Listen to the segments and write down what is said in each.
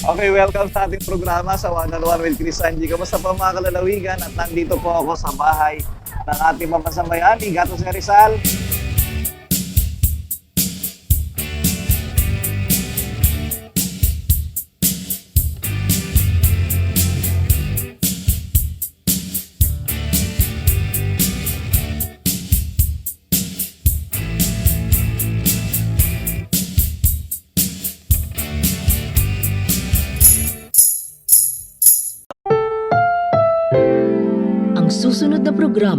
Okay, welcome sa ating programa sa One on One with Chris Angie. Kamusta po mga kalalawigan? At nandito po ako sa bahay ng ating mapasang bayani, Gatos Rizal.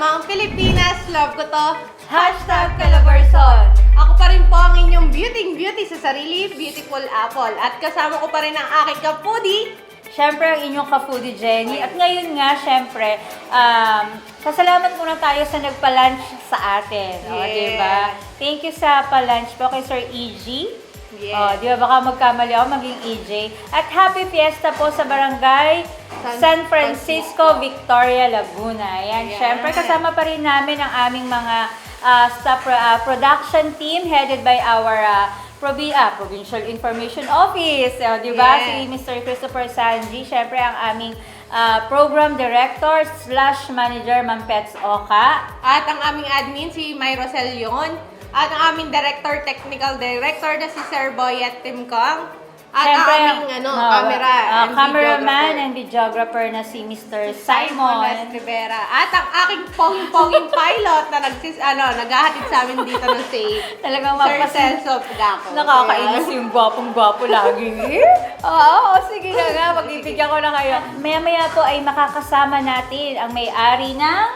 programang Pilipinas Love Ko To, Hashtag Calabarzon. Ako pa rin po ang inyong beauty beauty sa sarili, Beautiful Apple. At kasama ko pa rin ang aking kapudi, Siyempre, ang inyong ka-foodie Jenny. At ngayon nga, siyempre, um, pasalamat muna tayo sa nagpa-lunch sa atin. O, Yes. diba? Thank you sa pa-lunch po kay Sir EG. Yes. O, di ba? Baka magkamali ako maging EJ. At happy fiesta po sa barangay San San, Francisco, Victoria, Laguna. Yan, Yes. syempre kasama pa rin namin ang aming mga ah, staff ah, production team headed by our ah, provi- ah, Provincial Information Office. O, di ba? Yes. Si Mr. Christopher Sanji, syempre ang aming ah, program director slash manager, Ma'am Pets Oka. at ang aming admin si Myro Celion, at ang aming director, technical director na si Sir Boy at Tim Kong, at Syempre, ang aming ano, no, camera ah, and cameraman and videographer na si Mr. Simon Simon. Rivera. At ang aking ponging-ponging pilot na nagsis, ano, naghahatid sa amin dito ng safe. Talagang Sir. Celso Pagaco. Nakakainis yung gwapong-gwapo lagi. Oo, oh, sige na nga, magbibigyan ko na kayo. Maya-maya po ay makakasama natin ang may-ari ng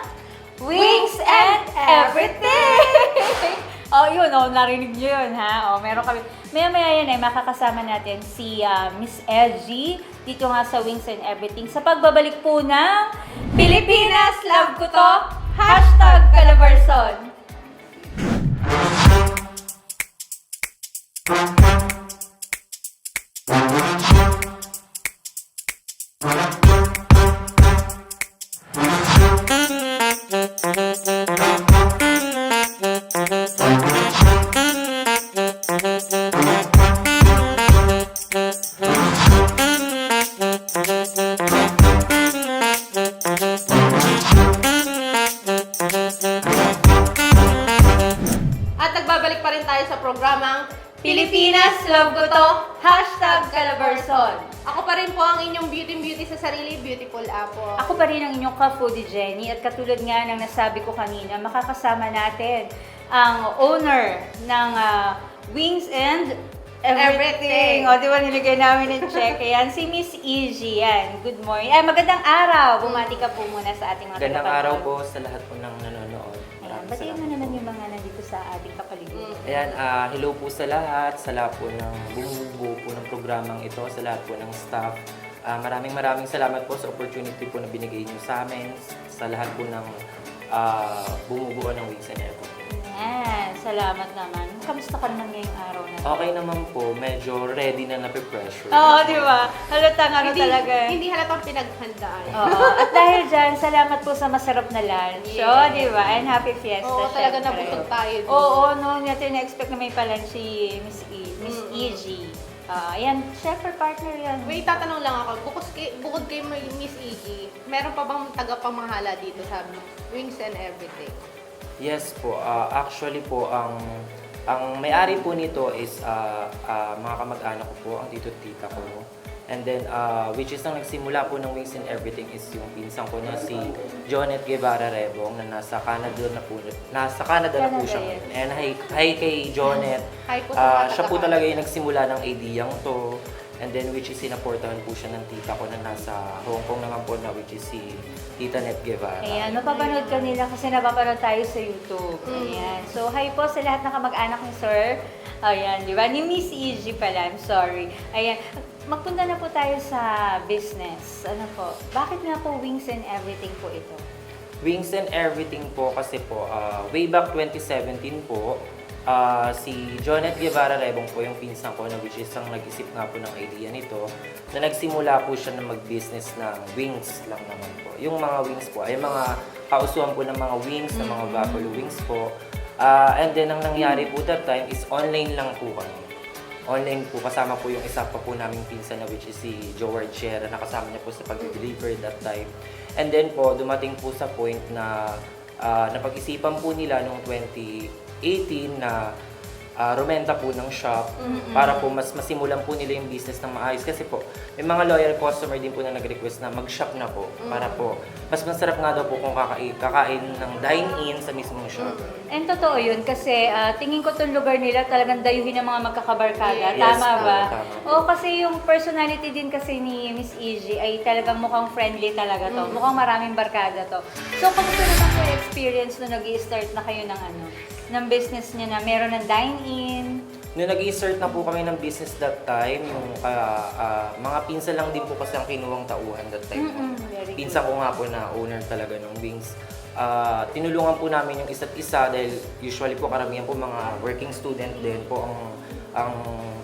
Wings and Everything! Yun, oh, narinig nyo yun, ha? Oh, meron kami. Maya-maya yan ay makakasama natin si ah, Miss Edgy dito nga sa Wings and Everything sa pagbabalik po ng Pilipinas Love Ko To Hashtag Calabarzon. Programang Pilipinas Love Ko To, Hashtag Calabarzon. Ako pa rin po ang inyong beauty beauty sa sarili, Beautiful Apple. Ako pa rin ang inyong ka-foodie Jenny at katulad nga ng nasabi ko kanina, makakasama natin ang owner ng ah, Wings and Everything. Everything. O, di ba nilagay namin ng check? Ayan, si Miss Easy. Yan. Good morning. Ay, magandang araw. Bumati ka po muna sa ating mga Magandang tagapanood. araw po sa lahat po ng nanonood. Ayan, Maraming batiin mo salamat naman po. yung mga nandito sa ating. Ayan, ah, hello po sa lahat, sa lahat po ng bumubuo po ng programang ito, sa lahat po ng staff. Ah, maraming maraming salamat po sa opportunity po na binigay niyo sa amin, sa lahat po ng ah, bumubuo ng Weeks and Everything. Yan. Sa salamat naman. Kamusta ka naman ngayong araw na to? Okay naman po, medyo ready na nape-pressure. Oo, di ba? Halatang ano hindi, talaga. eh. hindi halatang pinaghandaan. Oo. At dahil dyan, salamat po sa masarap na lunch. Yes. So, di ba? And happy fiesta, Oo, talaga syempre. nabusog tayo. dun. Oo, no, natin na-expect na may palan si Miss E, Miss Mm-mm. EG. Ah, yan, syempre partner yan. Wait, tatanong lang ako. Bukod kay, bukod kay Miss Iggy, meron pa bang tagapamahala dito sa Wings and Everything? Yes po, ah, actually po, ang ang may-ari po nito is ah, ah, mga kamag-anak ko po, ang tito at tita ko. And then, ah, which is ang nagsimula po ng Wings and Everything is yung pinsan ko na si Jonet Guevara Rebong na nasa Canada na po, nasa Canada, na po Canada, siya. yes. And hi, hi kay Jonet. Hi po sa Ah, siya po talaga yung nagsimula ng ideyang to. And then which is sinaportahan po siya ng tita ko na nasa Hong Kong naman po na which is si Tita Net Guevara. Ayan, mapapanood ka nila kasi napapanood tayo sa YouTube. Mm. Ayan. So, hi po sa lahat ng kamag-anak ni Sir. Ayan, di ba? Ni Miss EG pala, I'm sorry. Ayan, magpunta na po tayo sa business. Ano po? Bakit nga po Wings and Everything po ito? Wings and Everything po kasi po, ah, way back 2017 po, ah, si Jonet Guevara Rebong po yung pinsan ko na which is ang nag-isip nga po ng idea nito na nagsimula po siya na mag-business ng wings lang naman po. Yung mga wings po ay mga kausuhan po ng mga wings, ng mga buffalo wings po. Ah, and then ang nangyari po that time is online lang po kami. Online po, kasama po yung isa pa po naming pinsan na which is si Joe Sierra na kasama niya po sa pag-deliver that time. And then po, dumating po sa point na ah, napag-isipan po nila noong 2018 na ah, rumenta po ng shop para po mas masimulan po nila yung business ng maayos. Kasi po, may mga loyal customer din po na nag-request na mag-shop na po para po, mas masarap nga daw po kung kakain, kakain ng dine-in sa mismong shop. And totoo yun kasi ah, tingin ko tong lugar nila talagang dayuhin ng mga magkakabarkada. Yes, tama po, ba? tama. Oo, kasi yung personality din kasi ni Miss EG ay talagang mukhang friendly talaga to. Mukhang maraming barkada to. So, kamusta naman po experience nung nag start na kayo ng ano, ng business niya na meron ng dine-in? Nung nag-insert na po kami ng business that time, yung ah, ah, mga pinsan lang din po kasi ang kinuwang tauhan that time. Mm-mm, very. Pinsan ko nga po na owner talaga ng Wings. Ah, tinulungan po namin yung isa't isa dahil usually po karamihan po mga working student din po ang ang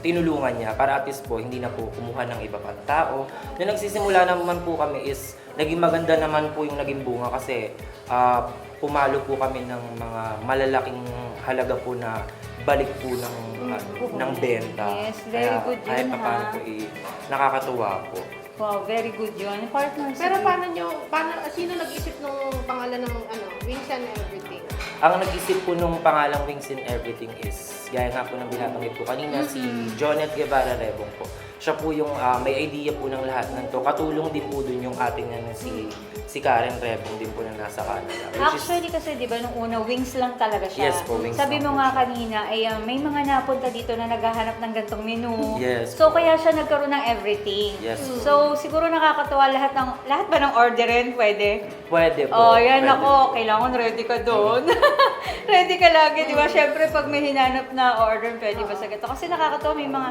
tinulungan niya para at least po hindi na po kumuha ng iba pang tao. Nung nagsisimula naman po kami is naging maganda naman po yung naging bunga kasi ah, pumalo po kami ng mga malalaking halaga po na balik po ng ah, ng benta. Yes, very Kaya good kahit yun, papaano ha? po eh, nakakatuwa po. Wow, very good yun. Partner, Pero sige. paano nyo, paano, sino nag-isip nung pangalan ng ano, Wings and Everything? Ang nag-isip po nung pangalang Wings in Everything is, gaya nga po ng binabanggit po kanina, si Jonet Guevara Rebong po. Siya po yung ah, may idea po ng lahat ng to. Katulong din po dun yung ating na si, si Karen Rebong din po na nasa Canada. Which is, Actually kasi 'di ba nung una wings lang talaga siya. Yes po, wings Sabi mo nga siya. kanina ay uh, may mga napunta dito na naghahanap ng gantong menu. Yes So po. kaya siya nagkaroon ng everything. Yes po. So siguro nakakatuwa lahat ng lahat ba ng orderin pwede? pwede po. Oh, yan pwede ako, kailangan ready ka doon. ready ka lagi, di ba? Syempre, pag may hinanap na order, pwede ba sa ganito? Kasi nakakatawa, may mga,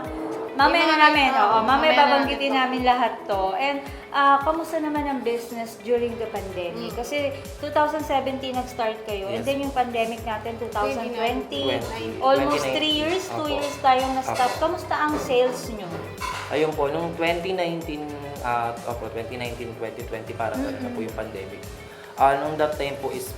mamaya May na namin, oo, mamaya babanggitin namin lahat to. And, ah, kamusta naman ang business during the pandemic? Kasi 2017 nag-start kayo, and Yes. then yung pandemic natin, 2020, 20, almost 2019. 3 years, 2 Apo. years tayong na-stop. Apo. Kamusta ang sales nyo? Ayun po, nung 2019, at opo, 2019, 2020, para talaga po yung pandemic. Ah, nung that time po is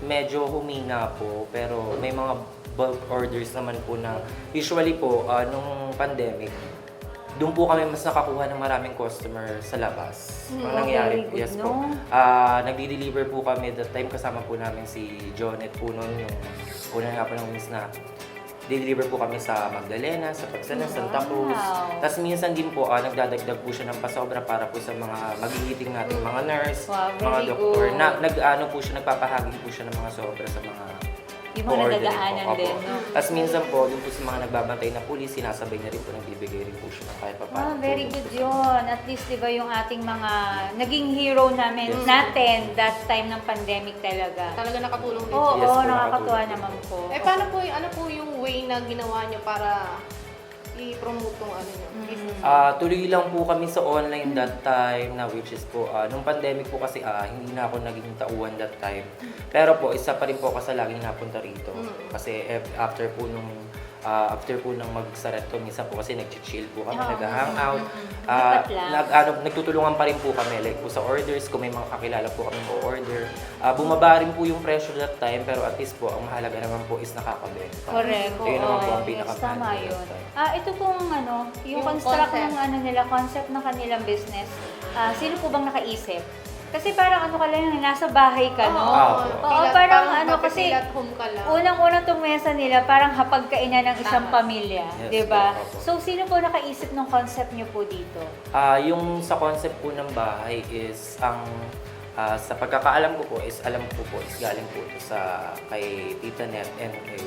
medyo humina po, pero may mga bulk orders naman po na usually po, ah, nung pandemic, doon po kami mas nakakuha ng maraming customer sa labas. Mm, Ang nangyari po, yes no? po. Ah, nagdi-deliver po kami that time kasama po namin si Jonet po noon, yung una nga po ng miss na deliver po kami sa Magdalena, sa Pagsalan, Santa Cruz. Wow. Tapos minsan din po, ah, nagdadagdag po siya ng pasobra para po sa mga magigiting nating mga nurse, Wow, mga doktor. good. Na, nag-ano po siya, nagpapahagi po siya ng mga sobra sa mga Yung mga nadadaanan po. din, no? Tapos minsan po, yung po sa mga nagbabantay na pulis, sinasabay niya rin po, nagbibigay rin po siya ng kahit pa Ah, very good yun. At least, di ba, yung ating mga naging hero namin, Yes. natin, that time ng pandemic talaga. Talaga nakatulong din. Oo, Yes po, nakakatuwa naman po. Eh, paano po, yung- ano po yung way na ginawa nyo para i-promote tong ano yung business? Ah, tuloy lang po kami sa online that time na which is po ah, nung pandemic po kasi ah, hindi na ako naging tauhan that time. Pero po isa pa rin po ako sa laging napunta rito. Kasi eh, after po nung ah, after po nang magsaret ko minsan po kasi nag-chill po kami, nag-hangout. Ah, Dapat lang. nag ano, nagtutulungan pa rin po kami like po sa orders kung may mga kakilala po kami mo order. Ah, bumaba rin po yung presyo that time pero at least po ang mahalaga naman po is nakakabenta. Correct. Ayun naman po ang oo. Yes, tama yun. Ah, ito pong ano, yung, Yung construct concept. ng ano nila, concept ng kanilang business. Ah, sino po bang nakaisip? Kasi parang ano ka lang, nasa bahay ka, no? Ah, Oo, at- parang ano, kasi feel at home ka lang. Unang-unang tong mesa nila, parang hapagkainan ng isang Tama. pamilya, Yes, di ba? opo. So, sino po nakaisip ng concept niyo po dito? Ah, yung sa concept po ng bahay is ang ah, sa pagkakaalam ko po is alam ko po is galing po ito sa kay Tita Net and kay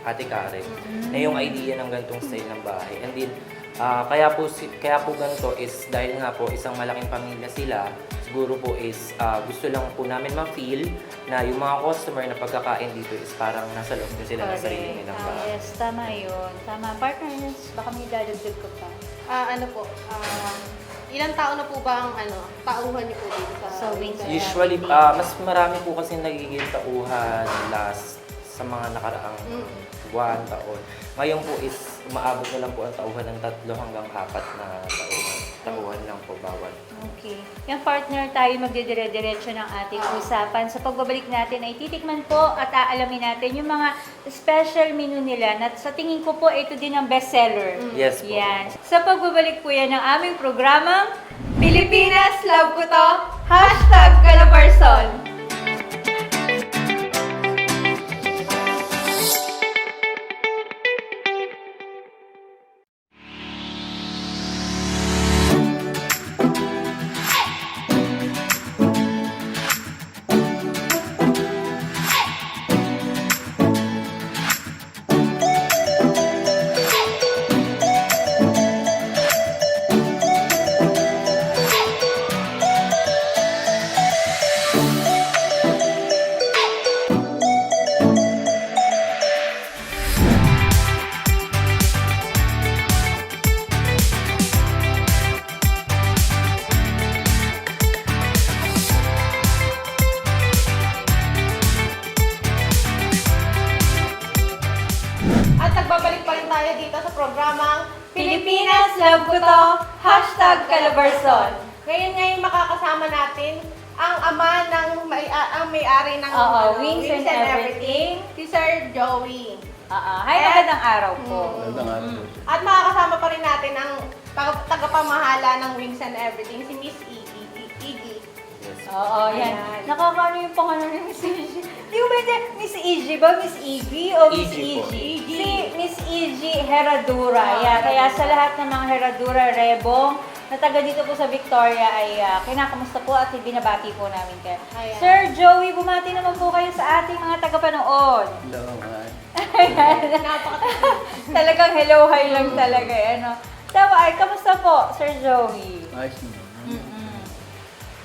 Ate Karen na yung idea ng ganitong style ng bahay. And then ah, kaya po si, kaya po ganito is dahil nga po isang malaking pamilya sila, siguro po is ah, gusto lang po namin ma-feel na yung mga customer na pagkakain dito is parang nasa loob na sila ng sarili nilang Ah, bahay. yes, tama yun. Tama. Partners, baka may dadagdag ko pa. Ah, ano po, ah, ilang tao na po ba ang ano, tauhan niyo po dito sa, Sa Wings Usually, ah, mas marami po kasi nagiging tauhan last sa mga nakaraang Mm. buwan, taon. Ngayon po is umaabot na lang po ang tauhan ng tatlo hanggang apat na tauhan. Tauhan lang po bawat. Okay. Yung partner tayo magdidire-diretso ng ating usapan. Sa pagbabalik natin ay titikman po at aalamin natin yung mga special menu nila na sa tingin ko po ito din ang bestseller. Yes po. Yan. Sa pagbabalik po yan ng aming programang Pilipinas Love Ko To, Hashtag Calabarzon. Programang Pilipinas Love Ko To, Hashtag Calabarzon. Ngayon ngayon makakasama natin ang ama ng may ang may-ari ng Oo, ano, Wings and Everything. si Sir Joey. Oo. Hi, magandang araw po. At makakasama pa rin natin ang taga- tagapamahala ng Wings and Everything, si Miss Oo, yan. Nakakaano yung pangalan ni Miss Iggy. Di ba hindi, Miss Iggy ba? Miss Iggy o Miss Iggy po. Iggy? Si Miss Iggy Heradura. Yan. Kaya sa lahat ng mga Heradura Rebong na taga dito po sa Victoria ay ah, kinakamusta po at binabati po namin kayo. Ayan. Sir Joey, bumati naman po kayo sa ating mga tagapanood. Hello, hi. Napaka- Talagang hello, hi lang talaga. eh, Ano? Tama, ay, kamusta po, Sir Joey? Ayos naman.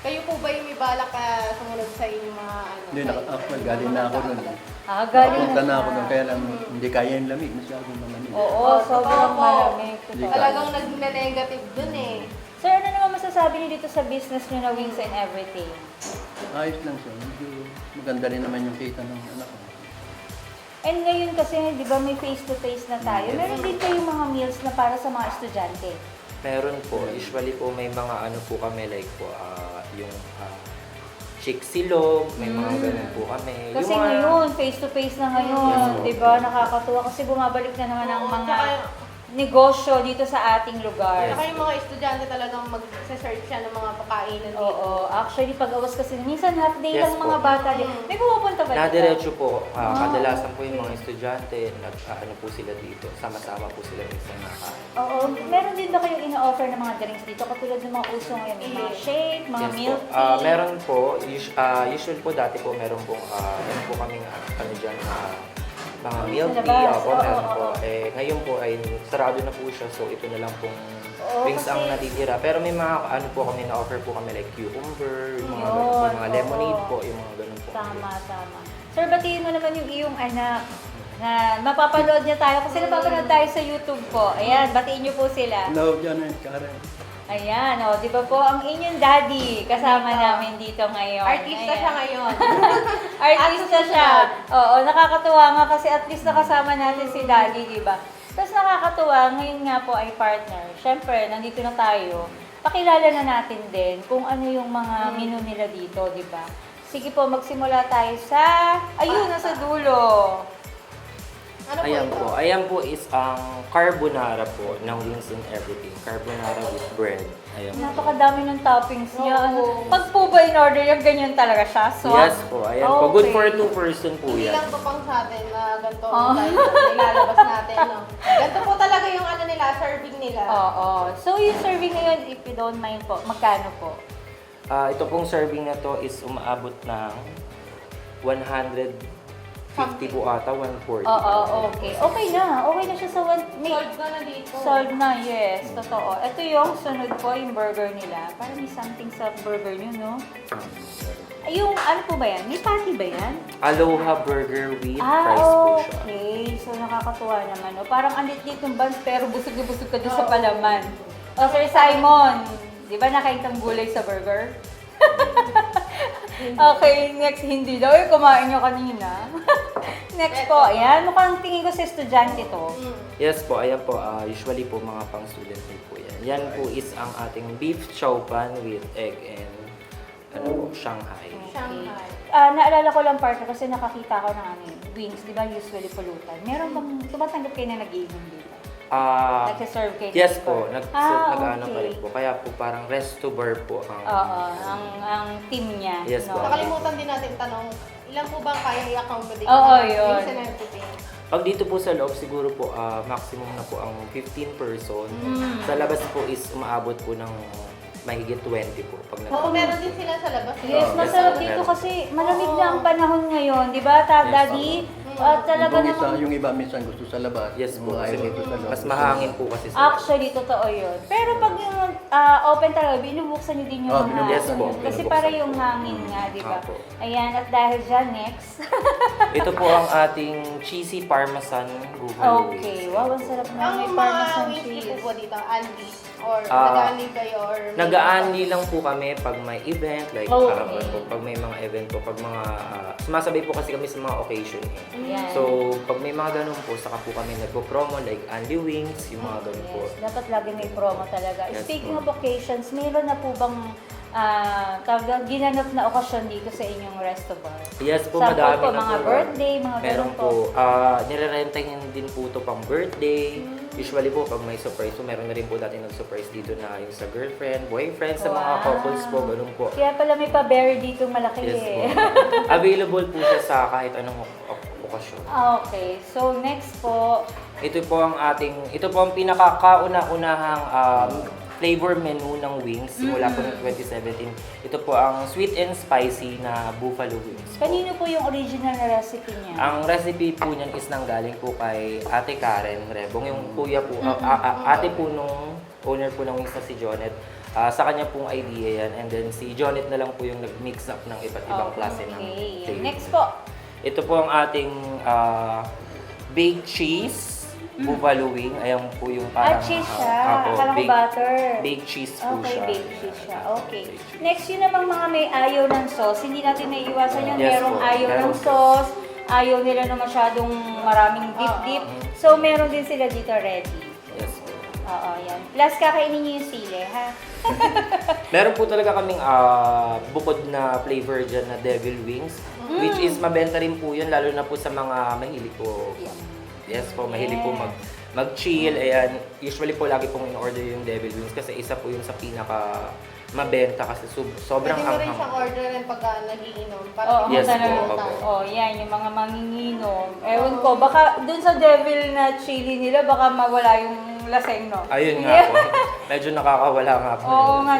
Kayo po ba yung may balak ka sumunod sa inyong mga ano? Hindi, naka, actually, galing na ako doon. Ah, galing Napunta na siya. ako doon, kaya lang hindi kaya yung lamig. Masyadong malamig. Oo, Oo, sobrang totoo po. malamig. Hindi ka- Talagang nag-negative dun eh. Sir, ano naman masasabi niyo dito sa business niyo na Wings and Everything? Ayos lang siya. Medyo maganda rin naman yung kita ng anak ko. And ngayon kasi, di ba, may face-to-face na tayo. Meron din kayong mga meals na para sa mga estudyante. Meron po. Usually po may mga ano po kami like po ah, yung uh, chick silog, may mga Mm. ganun po kami. Kasi yung mga, ngayon, face-to-face na ngayon, di ba, nakakatuwa kasi bumabalik na naman ang mga negosyo dito sa ating lugar. Saka yung mga estudyante talagang mag-search siya ng mga pakainan dito. Oo, actually, pag-awas kasi, minsan half day Yes lang mga po. bata. din. Mm. May pumupunta ba dito? Nadiretso po, ah, Ah, kadalasan po yung mga estudyante, nag, ah, ano po sila dito, sama-sama po sila minsan nakain. Oo, meron din ba kayong ina-offer ng mga drinks dito? Katulad ng mga uso ngayon, mga shake, mga Yes po. milk tea. Ah, meron po, us- ah, usual po dati po, meron po, uh, meron po kaming ah, ano dyan, ah, mga milk Sa tea, labas. opo, Oo, meron oo, po. oo. Eh, ngayon po ay sarado na po siya, so ito na lang pong Oo, wings ang kasi- natitira. Pero may mga ano po kami na-offer po kami like cucumber, yung mga, ganun po, Yun, mga oo. lemonade po, yung mga ganun po. Tama, tama. Sir, batiin mo naman yung iyong anak. na mapapanood niya tayo kasi napapanood tayo sa YouTube po. Ayan, batiin niyo po sila. Hello, Janet, Karen. Ayan, o, di ba po, ang inyong daddy kasama namin dito ngayon. Artista Ayan. siya ngayon. Artista siya. Oo, nakakatuwa nga kasi at least nakasama natin si daddy, di ba? Tapos nakakatuwa, ngayon nga po ay partner. Siyempre, nandito na tayo. Pakilala na natin din kung ano yung mga menu nila dito, di ba? Sige po, magsimula tayo sa... Ayun, nasa dulo. Ano po Ayan po. Ayan po is ang carbonara po ng wings and everything. Carbonara with bread. Ayan po. Napakadami ng toppings niya. Oo. Pag po ba in-order yung ganyan talaga siya? So, Yes po. Ayan po. Good for two person po Hindi yan. lang to pang sa atin na ganito Oh. tayo nilalabas natin. No? Ganito po talaga yung ano nila, serving nila. Oo. So, yung serving ngayon, if you don't mind po, magkano po? Ah, ito pong serving na to is umaabot ng 150 po ata, 140. Oo, okay. Okay na. Okay na siya sa one... May, Sold ka na dito. Solve na, yes. Totoo. Ito yung sunod po, yung burger nila. Parang may something sa burger nyo, no? Ay, Yung ano po ba yan? May patty ba yan? Aloha burger with Ah, fries po siya. okay. So, nakakatuwa naman, no? Parang ang lit ng buns, pero busog na busog ka doon sa palaman. O, Sir Simon, di ba nakain kang gulay sa burger? Okay, next, hindi daw. Eh, kumain nyo kanina. next po, ayan. Mukhang tingin ko sa estudyante to. Mm. Yes po, ayan po. ah, usually po mga pang student meal po yan. Yan po is ang ating beef chow pan with egg and ano po, Shanghai. Shanghai. Ah, naalala ko lang partner kasi nakakita ko ng ano, yun, wings, di ba usually pulutan. Meron bang tumatanggap kayo na nag-iinom dito? Ah, Nagsiserve kayo yes dito? po, nag ah, nag-ano pa okay. rin po. Kaya po parang resto bar po ang Oo, ang, ang team niya. Yes no? po. Nakalimutan din natin tanong, ilan po ba kaya i-accommodate? Oo, ng yun. drinks and everything? Pag dito po sa loob, siguro po ah, maximum na po ang 15 person. Mm. Sa labas po is umaabot po ng mahigit 20 po. Pag nag- Oo, meron din sila sa labas. Yes, Oo, masarap yes, dito meron. kasi malamig na ang panahon ngayon, di ba, ta, Yes, daddy? At talaga Yung, isa, namang, yung iba minsan gusto sa labas. Yes po, Yung kasi ayaw dito sa loob. mas mahangin po kasi sa actually, totoo yun. Pero pag yung ah, open talaga, binubuksan niyo din yung Oh, mga... binubuksan Yes po, Kasi binubuksan. para yung hangin nga, di ba? Opo. Ayan, at dahil dyan, next. Ito po ang ating cheesy parmesan buffalo okay, wow, ang sarap na. May Ang mga parmesan wings cheese. Dito, Andy, or Ah, nag-Andy kayo, or... may- Nag-aandi lang po kami pag may event, like Okay. ah, po, pag may mga event po, pag mga, ah, sumasabay po kasi kami sa mga occasion eh. Yan. So, pag may mga ganun po, saka po kami nagpo-promo, like Andy Wings, yung mga ganun po. Yes, dapat lagi may promo talaga. Yes Speaking po. of occasions, mayroon na po bang ah, tawag ginanap na okasyon dito sa inyong resto bar? Yes po, Sample madami po, na mga po. birthday, mga Meron ganun po. po. Ah, nirerentahin din po to pang birthday. Usually po, pag may surprise po, meron na rin po dati nag-surprise dito na yung sa girlfriend, boyfriend, sa mga Wow. couples po, ganun po. Kaya pala may pa-berry dito malaki Yes eh. po. Available po siya sa kahit anong ok- ok- okasyon. okay, so next po, Ito po ang ating, ito po ang pinakakauna-unahang um, flavor menu ng wings simula po Mm. ng 2017. Ito po ang sweet and spicy na buffalo wings. kanino po yung original na recipe niya? Ang recipe po niyan is nanggaling po kay Ate Karen Rebong. Yung kuya po, a- a- a- ate po nung owner po ng wings na si Jonet. Ah, sa kanya pong idea yan. And then si Jonet na lang po yung nag-mix up ng iba't ibang klase ng Okay, flavor. next po. Ito po ang ating ah, baked cheese buffalo wing. Ayan po yung Ah, parang... cheese ah, siya. apo, Akala ko baked- butter. Baked cheese po Okay, siya. baked cheese siya. Okay. Baked cheese. Next, yun namang mga may ayaw ng sauce. Hindi natin may iwasan yung Yes merong po, ayaw meron ng po. sauce. Ayaw nila na masyadong maraming dip-dip. So, meron din sila dito ready. Yes po. Oo, yan. Plus, kakainin niyo yung sili, ha? Meron po talaga kaming ah, bukod na flavor dyan na devil wings. Mm. Which is mabenta rin po yun, lalo na po sa mga mahilig po. Yes po, mahilig po mag mag-chill. Ayan, usually po lagi pong in-order yung devil wings kasi isa po yun sa pinaka mabenta kasi sub- sobrang Pwede mo rin anghang. siyang orderin pag uh, nagiinom. Para Oo, hindi Yes mo po, opo. Oh, yan, yung mga manginginom. Ewan ko, baka dun sa devil na chili nila, baka mawala yung laseng, no? Ayun nga po. Medyo nakakawala nga po. Oo nga.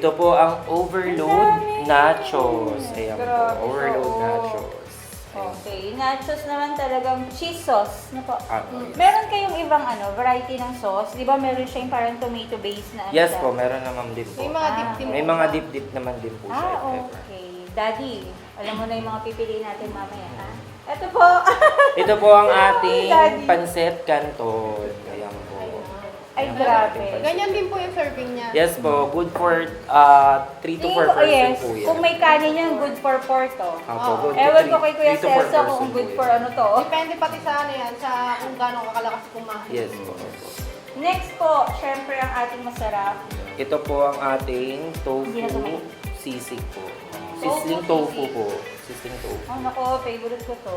Ito po ang overload nachos. Ayan po, Grabe, overload oo. nachos. Okay, nachos naman talagang cheese sauce. Ano po? Ano, yes. Meron kayong ibang ano, variety ng sauce. Di ba meron siya yung parang tomato base na ano Yes siya? po, meron naman din po. May mga Ah. dip-dip. May mga dip-dip naman din po siya. Ah, if ever. okay. Daddy, alam mo na yung mga pipiliin natin mamaya, ha? Ito po. Ito po ang ating Daddy. pancet canton. Ay, grabe. Ganyan din po yung serving niya. Yes po, good for 3 to 4 Tingin ko, oh, person yes. po yan. Kung may kanin yan, good for pork to. Apo, good to Ewan ko three- kay Kuya three to four Celso person kung po good yan. for ano to. Depende pati sa ano yan, sa kung gano'ng kakalakas kumain. Yes po. opo. Next po, syempre ang ating masarap. Ito po ang ating tofu Hindi na tumayo. sisig po. Sisling Tofu tofu po. Sisling tofu. Oh, nako, favorite ko to.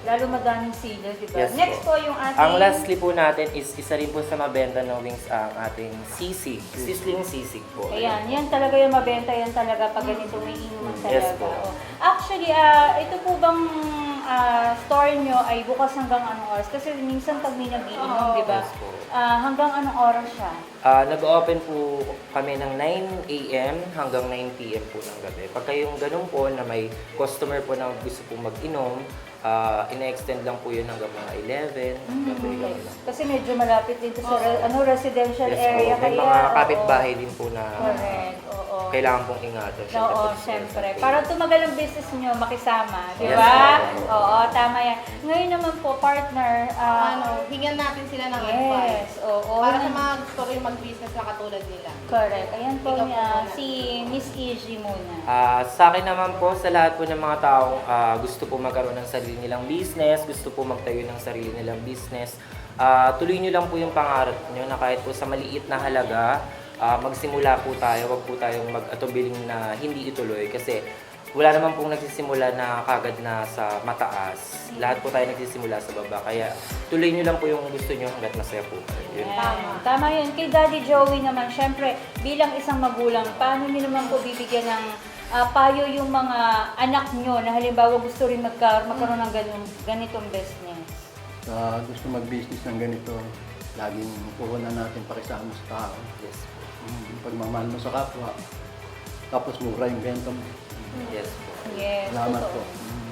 Lalo madaming sila, di ba? Yes Next po. po yung ating... Ang lastly po natin is isa rin po sa mabenta ng wings ang ating sisig. Sisling sisig po. Ayan, yan talaga yung mabenta yan talaga pag ganito may inuman talaga. Yes po. Oh. Actually, ah, ito po bang ah, store nyo ay bukas hanggang anong oras? Kasi minsan pag may nagiinom, di ba? Yes po. Ah, hanggang anong oras siya? Ah, nag-open po kami ng 9 a.m. hanggang 9 p.m. po ng gabi. Pag kayong ganun po na may customer po na gusto po mag-inom, ah, ina-extend lang po yun hanggang mga 11. gabi, Okay. ganun lang. Kasi medyo malapit dito sa re- ano residential Yes po. area May kaya. mga oo. kapitbahay din po na Correct. Oo. kailangan pong ingatan. Oo, Tapos, syempre. okay. Para tumagal ang business nyo, makisama. Di Yes, ba? po. Oo, tama yan. Ngayon naman po, partner, ah, Ano, hingan natin sila ng advice. yes, oo. Para sa mga gusto rin mag-business na katulad nila. Correct. Ayan po Ikaw po niya, muna. si Miss Easy muna. Ah, sa akin naman po, sa lahat po ng mga taong ah, gusto po magkaroon ng sarili nilang business, gusto po magtayo ng sarili nilang business, ah, tuloy niyo lang po yung pangarap niyo na kahit po sa maliit na halaga, ah, magsimula po tayo, wag po tayong mag-atubiling na hindi ituloy kasi wala naman pong nagsisimula na kagad na sa mataas. Lahat po tayo nagsisimula sa baba. Kaya tuloy niyo lang po yung gusto niyo hanggat masaya po. Yun. Tama. Tama yun. Kay Daddy Joey naman, syempre, bilang isang magulang, paano niyo naman po bibigyan ng ah, payo yung mga anak nyo na halimbawa gusto rin magka, magkaroon ng ganun, ganitong business? Sa gusto mag-business ng ganito, laging puhunan natin pakisama sa tao. Yes Mm, Pagmamahal mo sa kapwa, tapos mura yung benta mo. Yes po. Yes, Salamat totoo. po. Mm.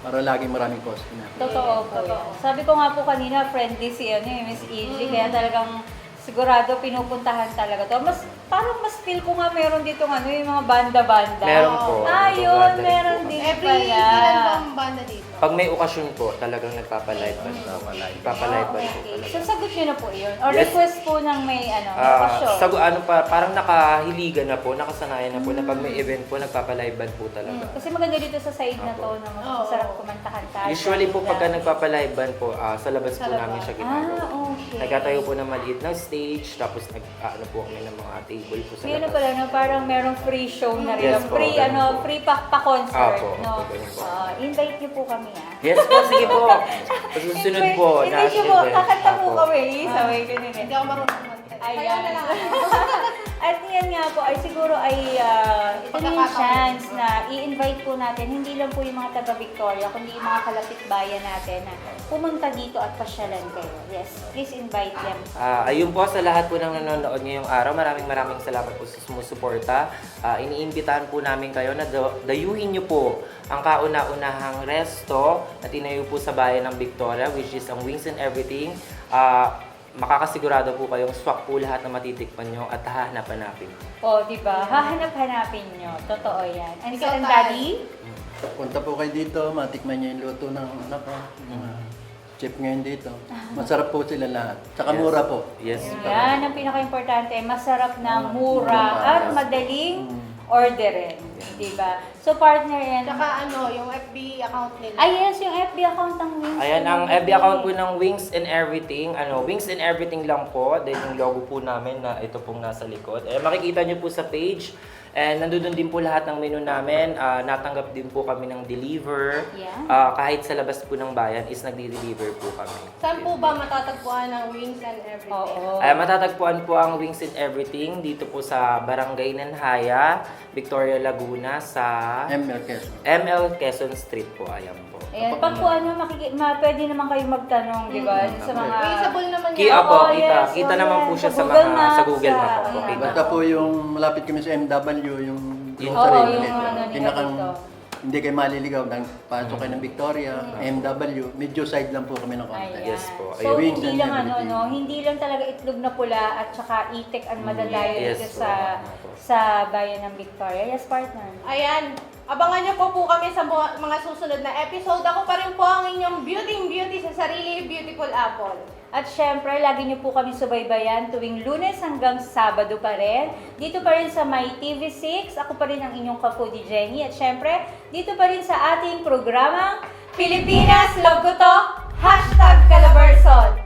Para laging maraming customer. Totoo po yan. Sabi ko nga po kanina, friendly si ano, eh, Miss Izzy, kaya talagang sigurado pinupuntahan talaga to. Mas, parang mas feel ko nga meron dito ano, yung mga banda-banda. Meron po. Ah, rin meron po. din Every pala. ilan ba ang banda dito? Pag may okasyon po, talagang nagpapalive ban. Nagpapalive ban po Okay. talaga. So, sagot nyo na po yun? Or Yes. request po ng may ano, Ah, okasyon? sa ano pa, parang nakahiligan na po, nakasanayan na po na pag may event po, nagpapalive ban po talaga. Mm, Kasi maganda dito sa side na to, na masarap kumantahan-tahan. Usually po pagka nagpapalive ban po, ah, sa labas po Sa namin labas. siya ginagawa. Ah, okay. Nagkatayo po ng maliit na stage, tapos nag, ah, ano po kami ng mga table po sa May ano labas. pala, no, parang merong free show na rin. Yes po, free, ganun ano, po. free pa, pa-concert, Apo, no? apo, ganun po. Ah, invite niyo po kami, ah. Yes po, sige po. Susunod Invite- po, Nash niyo po, kakanta po kami. Sabay ko nila. Hindi ako marunong. Kaya Ayan. na lang. At yan nga po ay siguro ay ah, ito na yung chance na i-invite po natin hindi lang po yung mga taga Victoria kundi yung mga kalapit bayan natin na pumunta dito at pasyalan kayo. Yes, please invite them. Ah, ayun po sa lahat po ng nanonood ngayong araw. Maraming maraming salamat po sa sumusuporta. Ah, iniimbitahan po namin kayo na da- dayuhin niyo po ang kauna-unahang resto na tinayo po sa bayan ng Victoria which is ang Wings and Everything. Ah, makakasigurado po kayong swak po lahat na matitikman nyo at hahanap-hanapin. O, di ba? Hahanap-hanapin nyo. Totoo yan. And Ikaw, and Tay. Daddy? Punta po kayo dito, matikman niyo yung luto ng anak ko. Mga chef ngayon dito. Masarap po sila lahat. Tsaka Yes. mura po. Yes. Yan ang pinaka-importante. Masarap na mura Mura. at madaling orderin. Di ba? So, partner yan. Tsaka ano, yung FB account nila. Ay, yes, yung FB account ng Wings. Ayan ang FB account po ng Wings and Everything. Ano, Wings and Everything lang po. Then yung logo po namin na ito pong nasa likod. Eh, makikita nyo po sa page. And nandun din po lahat ng menu namin. Ah, natanggap din po kami ng deliver. Yeah. Ah, kahit sa labas po ng bayan is nagdi-deliver po kami. Saan po ba matatagpuan ng wings and everything? Oo. Ay, matatagpuan po ang Wings and Everything dito po sa Barangay Nanhaya, Victoria Laguna sa ML Quezon. ML Quezon Street po. Ayan po. Ayan, pag po ano, makiki- ma, pwede naman kayo magtanong, di ba? Sa mga... Reusable naman yan. Opo, Oo, kita. yes, Kita oo, naman yes. po siya Sa sa Google mga Maps, sa Google sa- Map po. ano. Kita. Basta po yung malapit kami sa MW, yung Yun sa Oo, yung medyo ano nila pinakang dito. hindi kayo maliligaw nang pasok kayo ng Victoria, MW, medyo side lang po kami ng konti. Ayan. Yes po. So, Ayun. hindi lang ano, no, hindi lang talaga itlog na pula at saka itik ang madadayo Yes dito po. sa Opo. sa bayan ng Victoria. Yes, partner. Ayan, Abangan niyo po po kami sa mga susunod na episode. Ako pa rin po ang inyong beauty beauty sa sarili, Beautiful Apple. At syempre, lagi niyo po kami subaybayan tuwing lunes hanggang sabado pa rin. Dito pa rin sa My TV6, ako pa rin ang inyong kapudi Jenny. At syempre, dito pa rin sa ating programang Pilipinas, love ko to! Hashtag Calabarzon!